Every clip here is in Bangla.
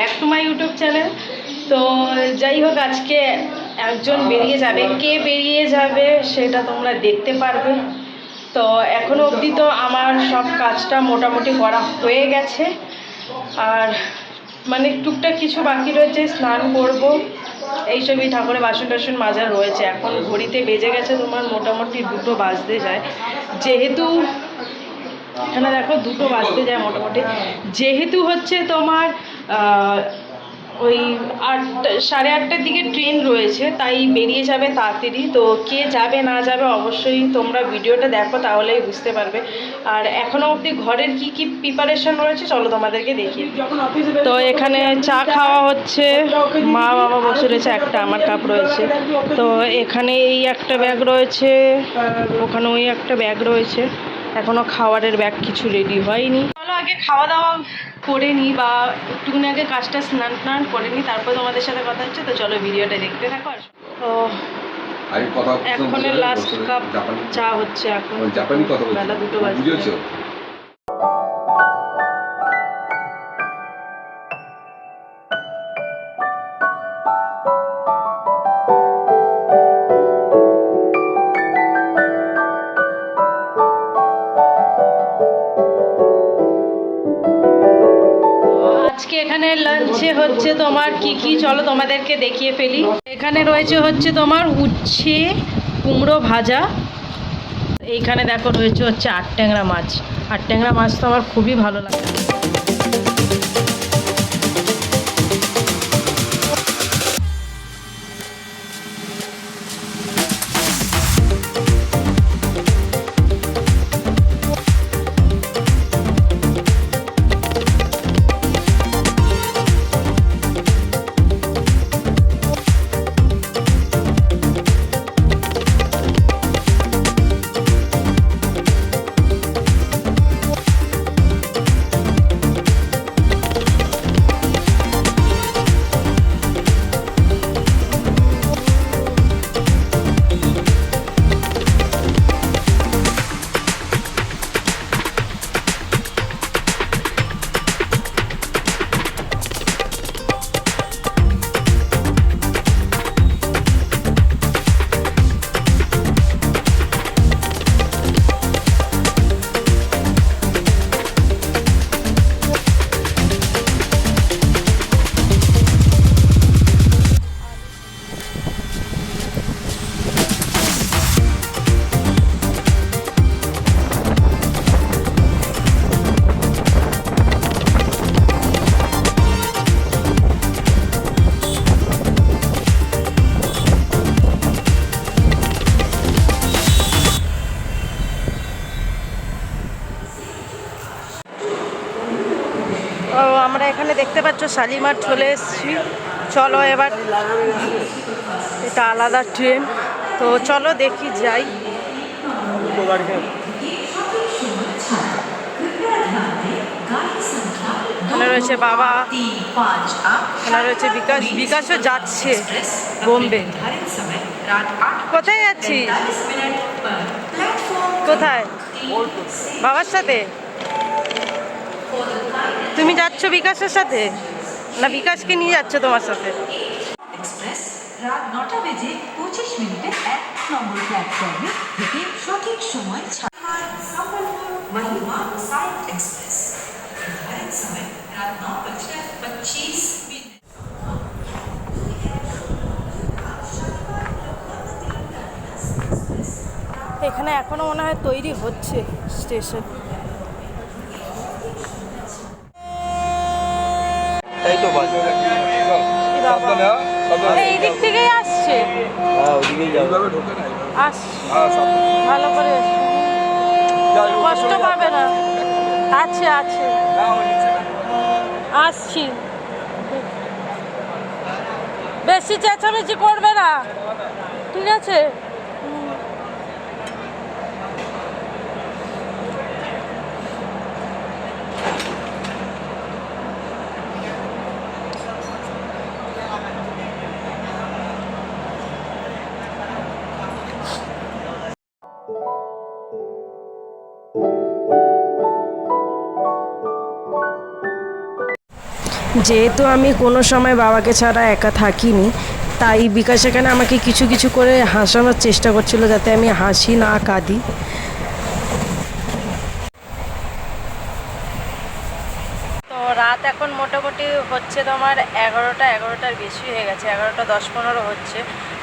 Back to my YouTube channel তো যাই হোক, আজকে একজন বেরিয়ে যাবে। কে বেরিয়ে যাবে সেটা তোমরা দেখতে পারবে। তো এখনও অবধি তো আমার সব কাজটা মোটামুটি করা হয়ে গেছে। আর মানে টুকটাক কিছু বাকি রয়েছে, স্নান করব। এইসবই ঠাকুরের বাসন টাসন মাজার রয়েছে। এখন ঘড়িতে বেজে গেছে তোমার, মোটামুটি দুটো বাজতে যায়। যেহেতু এখানে দেখো দুটো বাজতে যায় মোটামুটি। যেহেতু হচ্ছে তোমার ওই আটটা সাড়ে আটটার দিকে ট্রেন রয়েছে তাই বেরিয়ে যাবে তাড়াতাড়ি। তো কে যাবে না যাবে অবশ্যই তোমরা ভিডিওটা দেখো তাহলেই বুঝতে পারবে। আর এখনও অবধি ঘরের কি কি প্রিপারেশন রয়েছে চলো তোমাদেরকে দেখি তো এখানে চা খাওয়া হচ্ছে। মা বাবা বসে রয়েছে একটা আমার কাপ রয়েছে। তো এখানে এই একটা ব্যাগ রয়েছে। ওখানে ওই একটা ব্যাগ রয়েছে। এখনও খাবারের ব্যাগ কিছু রেডি হয়নি। চলো আগে খাওয়া দাওয়া করে নিই বা একটুখানি আগে কাজটা স্নান টান করে নিই তারপর তোমাদের সাথে কথা হচ্ছে তো চলো ভিডিওটা দেখতে থাকো আর তো বসে, লাস্ট কাপ চা হচ্ছে এখন। জাপানি কথা বেলা দুটো বাজে হচ্ছে তোমার কি কি? চলো তোমাদেরকে দেখিয়ে ফেলি। এখানে রয়েছে হচ্ছে তোমার উচ্ছে, কুমড়ো ভাজা। এইখানে দেখো রয়েছে হচ্ছে আট ট্যাংরা মাছ। আট ট্যাংরা মাছ তো আমার খুবই ভালো লাগে। দেখতে পাচ্ছ, শালিমার চলে এসেছি। চলো এবার এটা আলাদা ট্রেন তো চলো দেখি যাই। রয়েছে বাবা, এখানে রয়েছে বিকাশ। বিকাশও যাচ্ছে বোম্বে। কোথায় যাচ্ছিস কোথায়? বাবার সাথে? তুমি যাচ্ছ বিকাশের সাথে না বিকাশকে নিয়ে যাচ্ছ তোমার সাথে এক্সপ্রেস রাত নটা বেজে পঁচিশ মিনিটে এক নম্বর প্ল্যাটফর্মে থেকে সঠিক সময় ছাড় महिमा साइट एक्सप्रेस निर्धारित समय रात नौ बजकर पच्चीस मिनट এখানে এখনো মনে হয় তৈরি হচ্ছে স্টেশন দিক থেকেই আসছে। ভালো করে কষ্ট পাবে না। আছে আছে। আসছি। বেশি চেঁচামেচি করবে না। ঠিক আছে? যেহেতু আমি কোনো সময় বাবাকে ছাড়া একা থাকিনি, তাই বিকাশ এখানে আমাকে কিছু কিছু করে হাসানোর চেষ্টা করছিল যাতে আমি হাসি না কাঁদি। তো রাত এখন মোটামুটি হচ্ছে তোমার এগারোটা, এগারোটার বেশি হয়ে গেছে, এগারোটা দশ পনেরো হচ্ছে।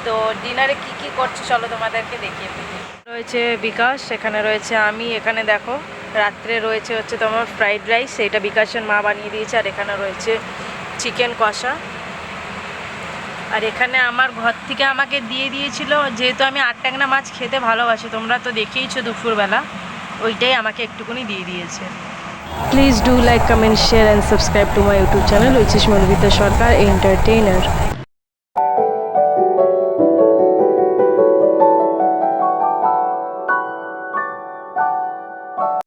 তো ডিনারে কি কি করছে চলো তোমাদেরকে দেখিয়ে দিই। রয়েছে বিকাশ, এখানে রয়েছে আমি, এখানে দেখো রাত্রে রয়েছে হচ্ছে তোমার ফ্রাইড রাইস এটা বিকাশের মা বানিয়ে দিয়েছে, আর এখানে রয়েছে চিকেন কষা। আর এখানে আমার ঘর থেকে আমাকে দিয়ে দিয়েছিল, যেহেতু আমি আট ট্যাংনা মাছ খেতে ভালোবাসি, তোমরা তো দেখেইছো দুপুরবেলা, ওইটাই আমাকে একটুকুনি দিয়ে দিয়েছে। Please do like comment share and subscribe to my YouTube channel which is Monobita Sarkar entertainer